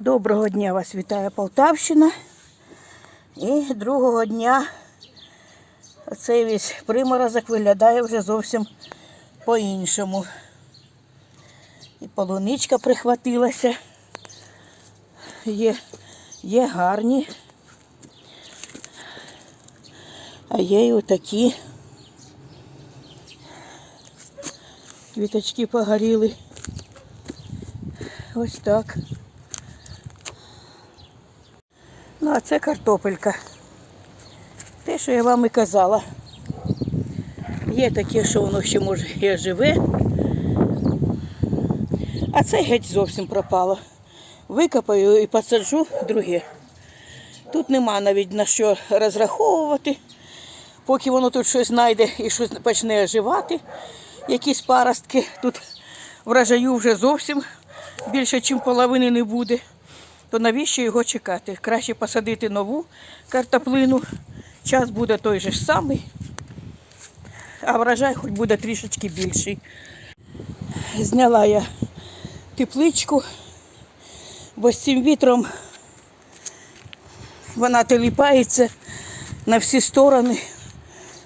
Доброго дня вас вітає Полтавщина. І другого дня цей весь приморозок виглядає вже зовсім по-іншому. І полуничка прихватилася. Є, є гарні. А є й отакі. Квіточки погоріли. Ось так. А це картопелька. Те, що я вам і казала. Є таке, що воно ще може і живе. А це геть зовсім пропало. Викопаю і посаджу друге. Тут нема навіть на що розраховувати. Поки воно тут щось знайде і щось почне оживати, якісь паростки. Тут врожаю вже зовсім більше, ніж половини не буде то навіщо його чекати? Краще посадити нову картоплину. Час буде той же ж самий, а врожай хоч буде трішечки більший. Зняла я тепличку, бо з цим вітром вона теліпається на всі сторони.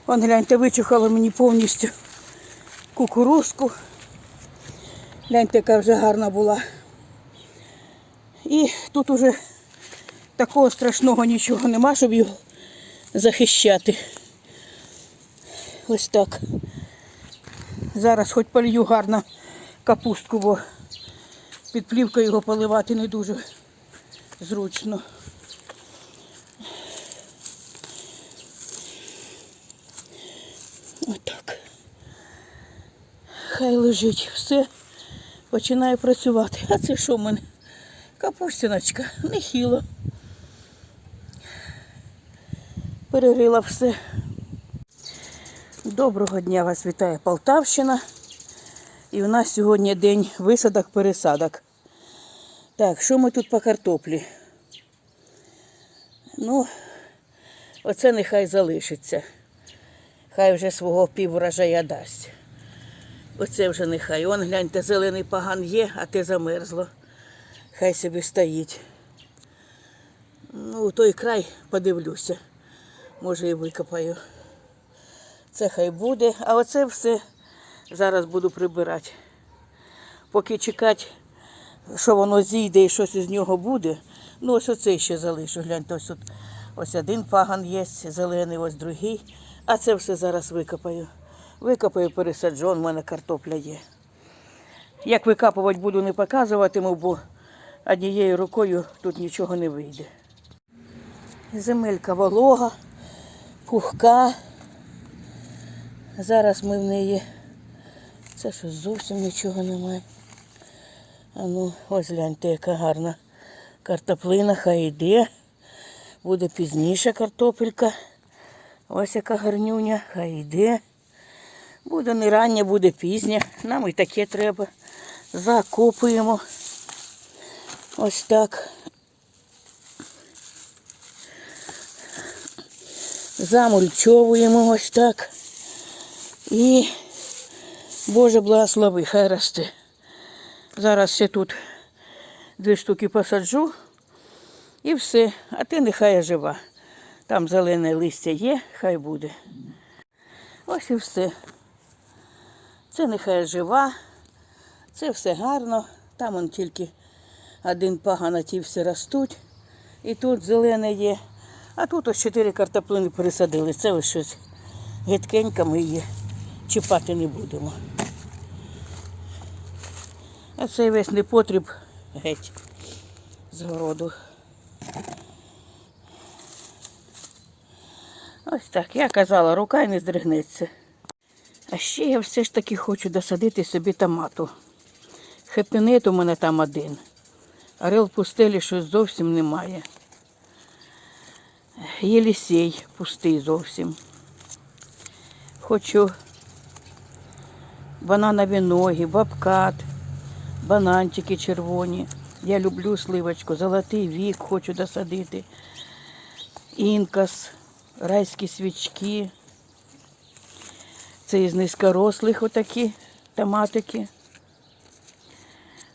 Вон, гляньте, вичухало мені повністю кукурузку. Гляньте, яка вже гарна була. І тут уже такого страшного нічого нема, щоб його захищати. Ось так. Зараз хоч полью гарно капустку, бо під плівкою його поливати не дуже зручно. Отак. Хай лежить все, починає працювати. А це що в мене? Капустиночка, нехило. Перерила все. Доброго дня вас вітає Полтавщина. І у нас сьогодні день висадок пересадок. Так, що ми тут по картоплі? Ну, оце нехай залишиться. Хай вже свого півврожая дасть. Оце вже нехай. Он гляньте, зелений паган є, а те замерзло. Хай собі стоїть. Ну, у той край подивлюся. Може і викопаю. Це хай буде. А оце все зараз буду прибирати. Поки чекати, що воно зійде і щось із нього буде. Ну, ось оце ще залишу. Гляньте, ось тут ось один паган є, зелений, ось другий. А це все зараз викопаю. Викопаю, пересаджу, в мене картопля є. Як викапувати буду, не показуватиму, бо однією рукою тут нічого не вийде. Земелька волога, пухка. Зараз ми в неї. Це що зовсім нічого немає. А ну, ось гляньте, яка гарна картоплина, хай йде. Буде пізніше картопелька. Ось яка гарнюня, хай йде. Буде не рання, буде пізня. Нам і таке треба. Закопуємо. Ось так. Замульчовуємо ось так. І Боже благослови, хай росте. Зараз ще тут дві штуки посаджу і все. А ти нехай жива. Там зелене листя є, хай буде. Ось і все. Це нехай жива, це все гарно. Там он тільки один паган, а ті всі ростуть. І тут зелене є. А тут ось чотири картоплини пересадили. Це ось щось гидкенька, ми її чіпати не будемо. А цей весь непотріб геть з городу. Ось так, я казала, рука й не здригнеться. А ще я все ж таки хочу досадити собі томату. Хепінет у мене там один. Орел пустелі щось зовсім немає. Єлісей пустий зовсім. Хочу бананові ноги, бабкат, бананчики червоні. Я люблю сливочку, золотий вік хочу досадити. Інкас, райські свічки. Це із низькорослих отакі томатики.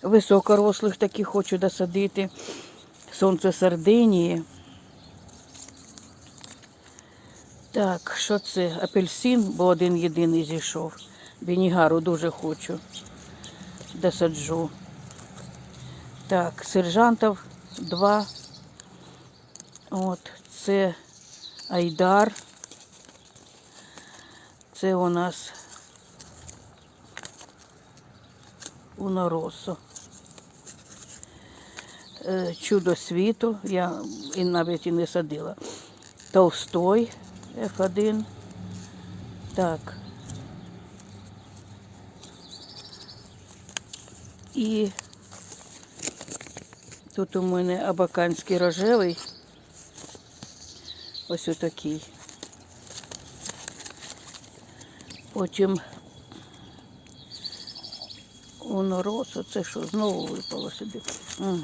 Високорослих такі хочу досадити. Сонце Сардинії. Так, що це? Апельсин, бо один єдиний зійшов. Вінігару дуже хочу. Досаджу. Так, сержантів два. От, це Айдар. Це у нас Уноросо. Е, Чудо світу. Я і навіть і не садила. Толстой F1. Так. І тут у мене абаканський рожевий. Ось отакий. Потім Уноросо, це що, знову випало сюди. Угу.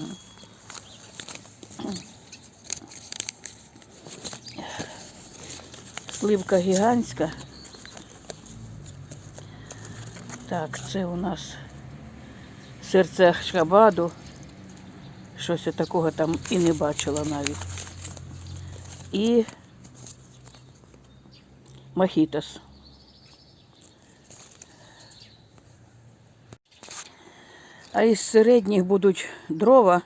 Сливка гігантська. Так, це у нас серце Ашхабаду. Щось я такого там і не бачила навіть. І мохітос. А із середніх будуть дрова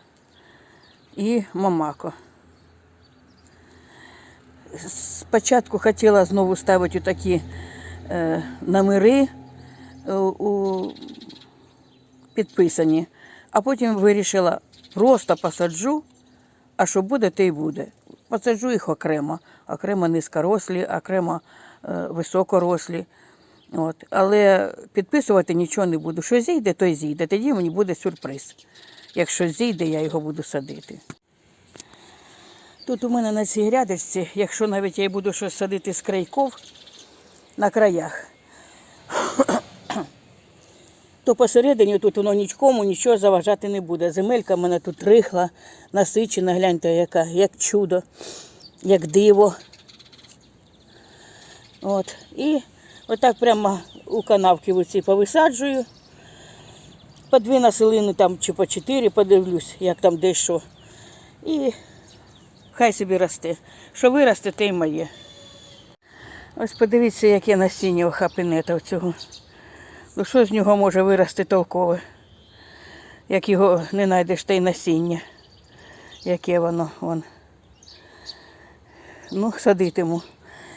і мамако. Спочатку хотіла знову ставити такі е, номери е, у, підписані, а потім вирішила просто посаджу, а що буде, те й буде. Посаджу їх окремо, окремо низькорослі, окремо е, високорослі. От. Але підписувати нічого не буду. Що зійде, то й зійде. Тоді мені буде сюрприз. Якщо зійде, я його буду садити. Тут у мене на цій грядочці, якщо навіть я й буду щось садити з крайков на краях, то посередині тут воно нічкому нічого заважати не буде. Земелька в мене тут рихла, насичена, гляньте, яка, як чудо, як диво. От. І отак прямо у канавки оці повисаджую. По дві населини там чи по чотири подивлюсь, як там де що. І хай собі росте. Що виросте, те й моє. Ось подивіться, яке насіння у хапинета цього. Ну що з нього може вирости толкове? Як його не знайдеш, та й насіння. Яке воно вон. Ну, садитиму.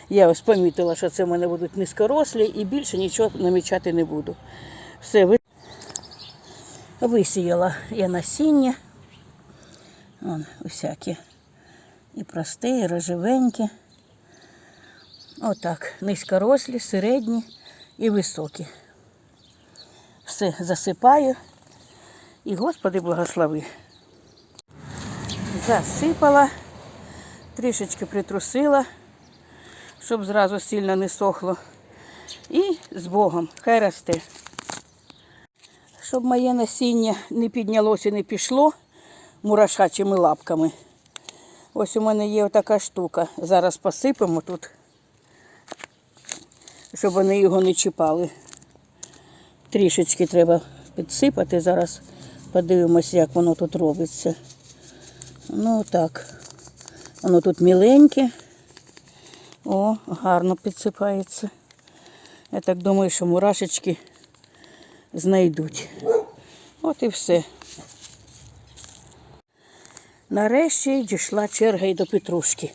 Я ось помітила, що це в мене будуть низькорослі і більше нічого намічати не буду. Все, висіяла я насіння. Вон, усякі. І прості, і рожевенькі. Отак. Низькорослі, середні і високі. Все засипаю. І Господи благослови. Засипала, трішечки притрусила, щоб зразу сильно не сохло. І з Богом, хай росте. Щоб моє насіння не піднялося і не пішло мурашачими лапками. Ось у мене є така штука. Зараз посипемо тут, щоб вони його не чіпали. Трішечки треба підсипати. Зараз подивимось, як воно тут робиться. Ну так. Воно тут міленьке. О, гарно підсипається. Я так думаю, що мурашечки знайдуть. От і все. Нарешті дійшла черга і до петрушки.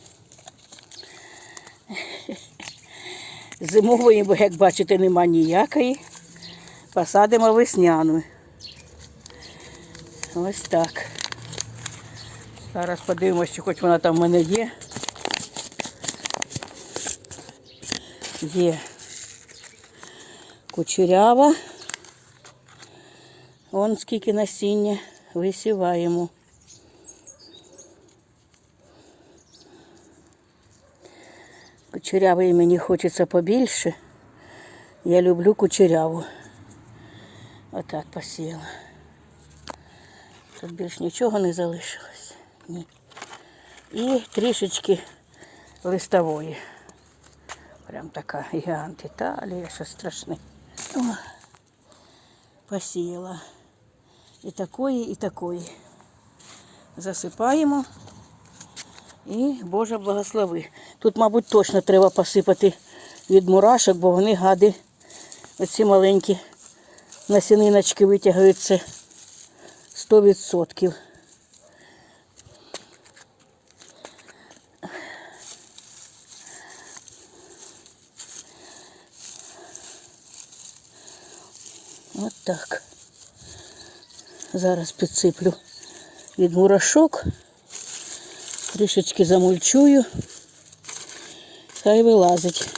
Зимової, як бачите, нема ніякої. Посадимо весняну. Ось так. Зараз подивимося, чи хоч вона там в мене є. Є кучерява. Вон скільки насіння висіваємо. Кучерявої мені хочеться побільше. Я люблю кучеряву. Отак посіяла. Тут більш нічого не залишилось. Ні. І трішечки листової. Прям така гігант Італія, що страшне. Посіяла. І такої, і такої. Засипаємо. І Боже благослови. Тут, мабуть, точно треба посипати від мурашок, бо вони гади, оці маленькі насіниночки витягаються 100%. От так. Зараз підсиплю від мурашок. Трішечки замульчую. Хай вилазить.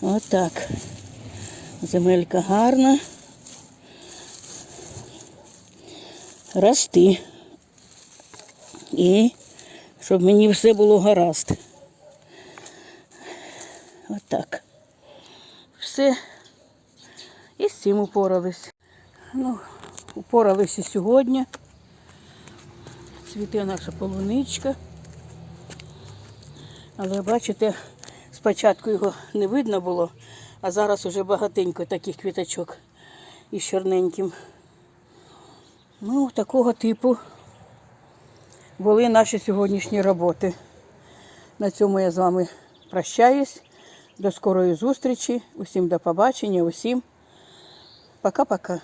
Отак. Земелька гарна. Рости. І щоб мені все було гаразд. Отак. Все. І з цим упорались. Ну, упорались і сьогодні. Цвіте наша полуничка. Але бачите, спочатку його не видно було, а зараз уже багатенько таких квіточок із чорненьким. Ну, такого типу були наші сьогоднішні роботи. На цьому я з вами прощаюсь. До скорої зустрічі. Усім до побачення, усім пока-пока.